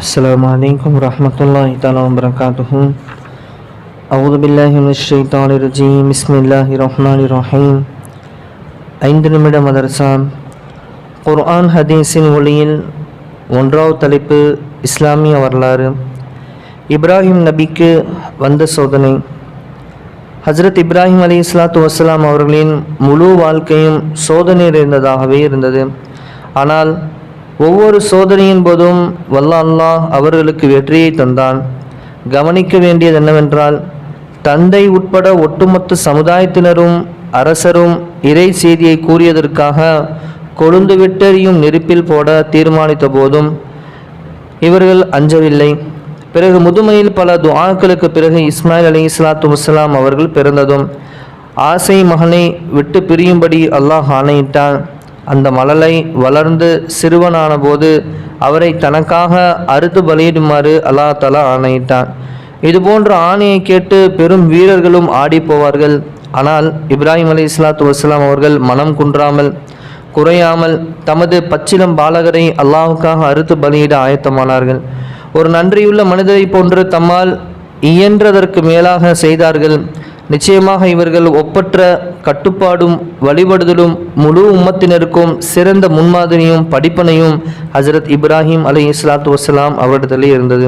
السلام عليكم ورحمة الله تعالى وبركاته أعوذ بالله من الشيطان الرجيم بسم الله الرحمن الرحيم ஐந்து நிமிட மதரசா குர்ஆன் ஹதீஸின் ஒளியில் ஒன்றாவது தலைப்பு இஸ்லாமிய வரலாறு இப்ராஹிம் நபிக்கு வந்த சோதனை ஹஜரத் இப்ராஹிம் அலி இஸ்லாத்து வசலாம் அவர்களின் முழு வாழ்க்கையும் சோதனை இருந்ததாகவே இருந்தது ஆனால் ஒவ்வொரு சோதனையின் போதும் வல்ல அல்லாஹ் அவர்களுக்கு வெற்றியை தந்தான். கவனிக்க வேண்டியது என்னவென்றால் தந்தை உட்பட ஒட்டுமொத்த சமுதாயத்தினரும் அரசரும் இறை செய்தியை கூறியதற்காக கொழுந்து விட்டெறியும் நெருப்பில் போட தீர்மானித்த போதும் இவர்கள் அஞ்சவில்லை. பிறகு முதுமையில் பல துவாக்களுக்கு பிறகு இஸ்மாயில் அலி இஸ்லாத்து முஸ்லாம் அவர்கள் பிறந்ததும் ஆசை மகனை விட்டு பிரியும்படி அல்லாஹ் ஆணையிட்டான். அந்த மலலை வளர்ந்து சிறுவனான போது அவரை தனக்காக அறுத்து பலியிடுமாறு அல்லாஹ் தலா ஆணையிட்டான். இதுபோன்ற ஆணையை கேட்டு பெரும் வீரர்களும் ஆடி போவார்கள். ஆனால் இப்ராஹிம் அலி இஸ்லாத்து வஸ்ஸலாம் அவர்கள் மனம் குன்றாமல் குறையாமல் தமது பச்சிலம் பாலகரை அல்லாஹுக்காக அறுத்து பலியிட ஆயத்தமானார்கள். ஒரு நன்றியுள்ள மனிதரை போன்று தம்மால் இயன்றதற்கு மேலாக செய்தார்கள். நிச்சயமாக இவர்கள் ஒப்பற்ற கட்டுப்பாடும் வழிபடுதலும் முழு உம்மத்தினருக்கும் சிறந்த முன்மாதிரியும் படிப்பனையும் ஹசரத் இப்ராஹிம் அலி இஸ்லாத்து வசலாம் அவரிடத்திலே இருந்தது.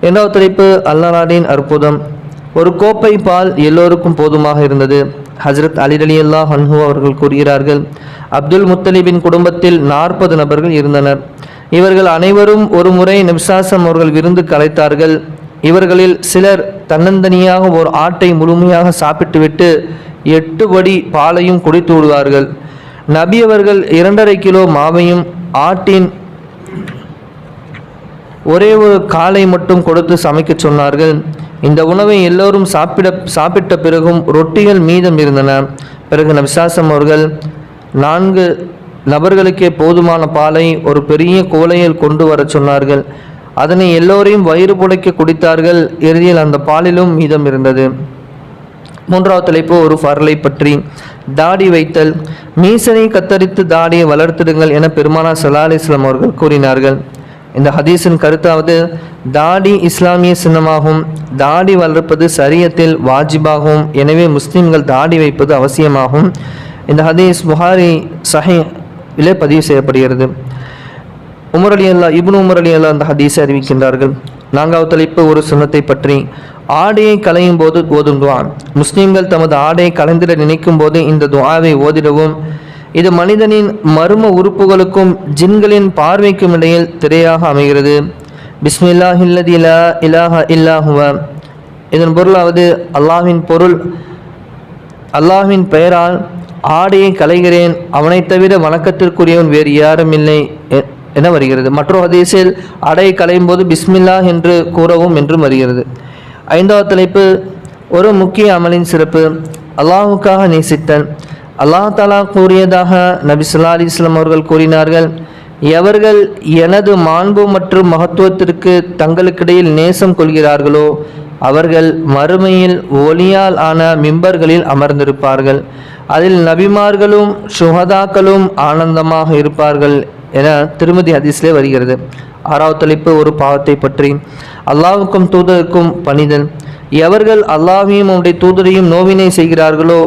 இரண்டாவது தலைப்பு அல்லாஹின் அற்புதம். ஒரு கோப்பை பால் எல்லோருக்கும் போதுமாக இருந்தது. ஹசரத் அலி அலி அல்லா ஹன்ஹு அவர்கள் கூறுகிறார்கள் அப்துல் முத்தலிபின் குடும்பத்தில் நாற்பது நபர்கள் இருந்தனர். இவர்கள் அனைவரும் ஒரு முறை நிப்சாசம் அவர்கள் விருந்து கலைத்தார்கள். இவர்களில் சிலர் தன்னந்தனியாக ஒரு ஆட்டை முழுமையாக சாப்பிட்டுவிட்டு எட்டு படி பாலையும் குடித்து விடுவார்கள். நபி அவர்கள் இரண்டரை கிலோ மாவையும் ஆட்டின் ஒரே ஒரு காலை மட்டும் கொடுத்து சமைக்க சொன்னார்கள். இந்த உணவை எல்லோரும் சாப்பிட சாப்பிட்ட பிறகும் ரொட்டிகள் மீதம் இருந்தன. பிறகு நபிசாசம் அவர்கள் நான்கு நபர்களுக்கே போதுமான பாலை ஒரு பெரிய கோலையில் கொண்டு வர சொன்னார்கள். அதனை எல்லோரையும் வயிறு புடைக்க குடித்தார்கள். இறுதியில் அந்த பாலிலும் மீதம் இருந்தது. மூன்றாவது தலைப்பு ஒரு பரலை பற்றி. தாடி வைத்தல். மீசனை கத்தரித்து தாடியை வளர்த்திடுங்கள் என பெருமானா சல்லா அலிஸ்லாம் அவர்கள் கூறினார்கள். இந்த ஹதீஸின் கருத்தாவது தாடி இஸ்லாமிய சின்னமாகும். தாடி வளர்ப்பது சரியத்தில் வாஜிபாகும். எனவே முஸ்லிம்கள் தாடி வைப்பது அவசியமாகும். இந்த ஹதீஸ் புகாரி சஹி இலே பதிவு செய்யப்படுகிறது. உமர் அலி அல்லா இப்னு உமர் அலி அல்லா அந்த ஹதீஸை அறிவிக்கின்றார்கள். நான்காவது தலைப்பு ஒரு சுண்ணத்தை பற்றி. ஆடையை களையும் போது ஓதும் துவா முஸ்லீம்கள் தமது ஆடையை கலைந்திட நினைக்கும் போது இந்த துவாவை ஓதிடவும். இது மனிதனின் மர்ம உறுப்புகளுக்கும் ஜின்களின் பார்வைக்கும் இடையில் திரையாக அமைகிறது. பிஸ்மில்லாஹில்லதி இலா இலாஹ இல்லாஹுவ இதன் பொருளாவது அல்லாஹின் பொருள் அல்லாஹின் பெயரால் ஆடையை கலைகிறேன் அவனைத் தவிர வணக்கத்திற்குரியவன் வேறு யாரும் இல்லை. என வருகிறது? மற்றொரு ஹதீஸில் அடை கலையும் போது பிஸ்மில்லா என்று கூறவும் என்றும் வருகிறது. ஐந்தாவது தலைப்பு ஒரு முக்கிய அமலின் சிறப்பு. அல்லாஹுக்காக நேசித்தல் அல்லாஹ் தாலா கூறியதாக நபி ஸல்லல்லாஹு அலி இஸ்லாம் அவர்கள் கூறினார்கள் எவர்கள் எனது மாண்பு மற்றும் மகத்துவத்திற்கு தங்களுக்கிடையில் நேசம் கொள்கிறார்களோ அவர்கள் மறுமையில் ஒளியால் ஆன மிம்பர்களில் அமர்ந்திருப்பார்கள். அதில் நபிமார்களும் சுஹதாக்களும் ஆனந்தமாக இருப்பார்கள் என திருமதி ஹதீஸ்லே வருகிறது. ஆறாவது தலைப்பு ஒரு பாவத்தை பற்றி. அல்லாவுக்கும் தூதருக்கும் பணிதல். எவர்கள் அல்லாஹையும் அவருடைய தூதரையும் நோவினை செய்கிறார்களோ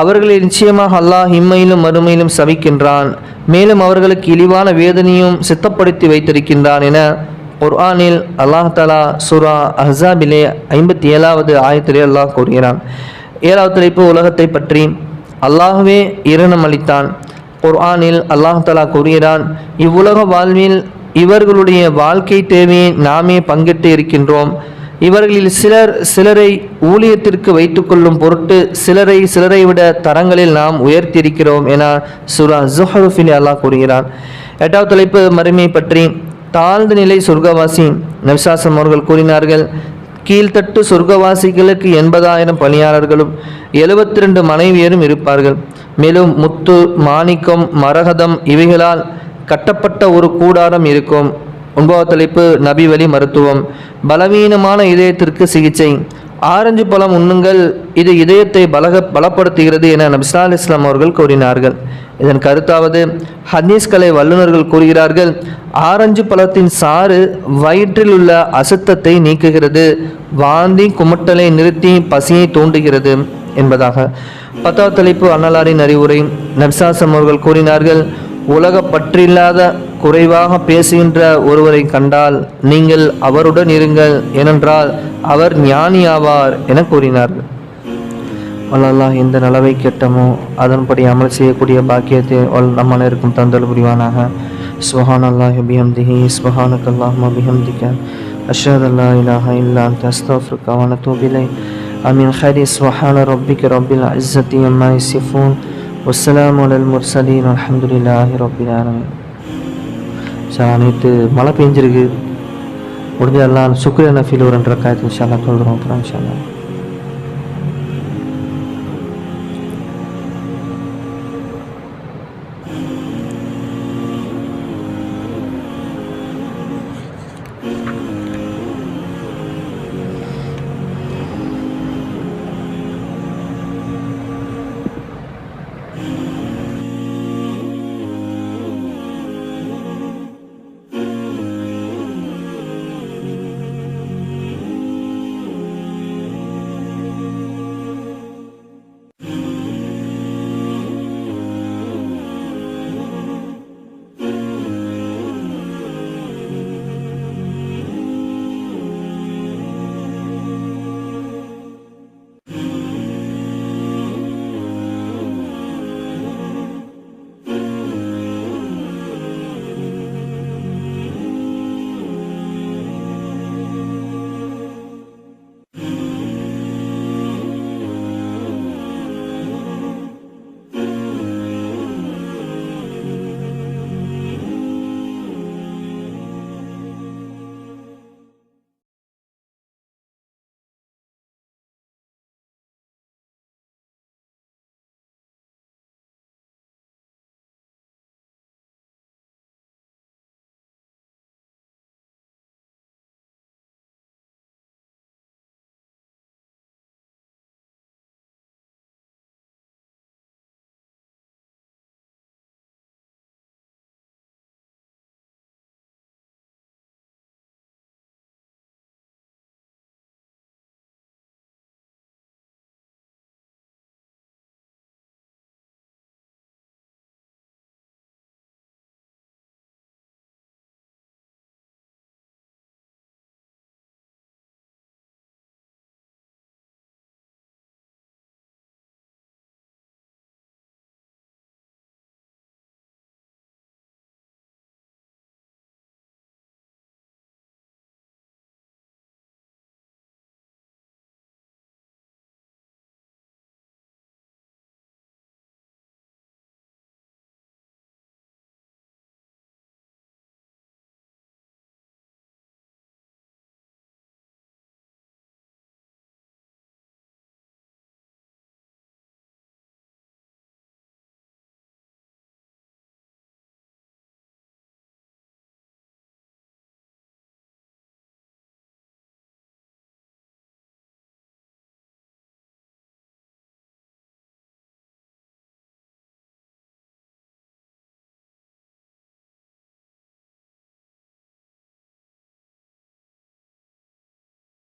அவர்களை நிச்சயமாக அல்லாஹ் இம்மையிலும் மறுமையிலும் சவிக்கின்றான் மேலும் அவர்களுக்கு இழிவான வேதனையும் சித்தப்படுத்தி வைத்திருக்கின்றான் என குர்ஆனில் அல்லாஹ் தலா சுரா அஹ்ஸாபிலே ஐம்பத்தி ஏழாவது ஆயத்திலே அல்லாஹ் கூறுகிறான். ஏழாவது தலைப்பு உலகத்தை பற்றி. அல்லாஹுவே இரணம் அளித்தான் குர்ஆனில் அல்லாஹ் தலா கூறுகிறான் இவ்வுலக வாழ்வில் இவர்களுடைய வாழ்க்கை தேவையை நாமே பங்கிட்டு இருக்கின்றோம். இவர்களில் சிலர் சிலரை ஊழியத்திற்கு வைத்துக்கொள்ளும் பொருட்டு சிலரை சிலரை விட தரங்களில் நாம் உயர்த்தியிருக்கிறோம் என சுரா ஜுஹருஃபில் அல்லாஹ் கூறுகிறான். எட்டாவது தலைப்பு மறுமை பற்றி தாழ்ந்த நிலை சொர்க்கவாசி நவிசாசம் அவர்கள் கூறினார்கள் கீழ்த்தட்டு சொர்க்கவாசிகளுக்கு எண்பதாயிரம் பணியாளர்களும் எழுபத்தி ரெண்டு மனைவியரும் இருப்பார்கள். மேலும் முத்து மாணிக்கம் மரகதம் இவைகளால் கட்டப்பட்ட ஒரு கூடாரம் இருக்கும். ஒன்பதாவது தலைப்பு நபி வழி மருத்துவம். பலவீனமான இதயத்திற்கு சிகிச்சை. ஆரஞ்சு பழம் உண்ணுங்கள் இது இதயத்தை பலக பலப்படுத்துகிறது என நபிசா அலி இஸ்லாம் அவர்கள் கூறினார்கள். இதன் கருத்தாவது ஹதீஸ்களை வல்லுநர்கள் கூறுகிறார்கள் ஆரஞ்சு பழத்தின் சாறு வயிற்றில் உள்ள அசுத்தத்தை நீக்குகிறது வாந்தி குமட்டலை நிறுத்தி பசியை தூண்டுகிறது என்பதாக. பத்தாவது தலைப்பு அன்னலாரின் அறிவுரை. நப்சாசம் அவர்கள் கூறினார்கள் உலக பற்றில்லாத குறைவாக பேசுகின்ற ஒருவரை கண்டால் நீங்கள் அவருடன் இருங்கள் ஏனென்றால் அவர் ஞானி ஆவார் என கூறினார்கள். அல்லாஹ் எந்த நலவை கெட்டமோ அதன்படி அமல் செய்யக்கூடிய பாக்கியத்தை வல் நம் அனைவருக்கும் தந்தல் புரிவானாக. சுஹான் அல்லாஹ் பிஹம்திஹி சுஹானக் அல்லாஹ்ம பிஹம்திக அபிஹம் அல்லா இலாஹ இல்லா இல்லாஹ அஸ்தக்ஃபிருக வ கவன தூபிலை அமீன் ஹரி. சுஹான ரப்பிக ரப்பில் அஸ்ஸத்தி அம்மா யசிஃபூன். வஸ்ஸலாமு அலல் முர்சலீன் அல்ஹம்துலில்லாஹி ரப்பில் ஆலமீன். சார் நேற்று மழை பெஞ்சிருக்கு. முடிஞ்ச எல்லாம் சுக்ரிய நஃபீல் ஒரு ரெண்டு ரக்காயத்து இன்ஷால்லா சொல்கிறோம் அப்புறம் இன்ஷால்லா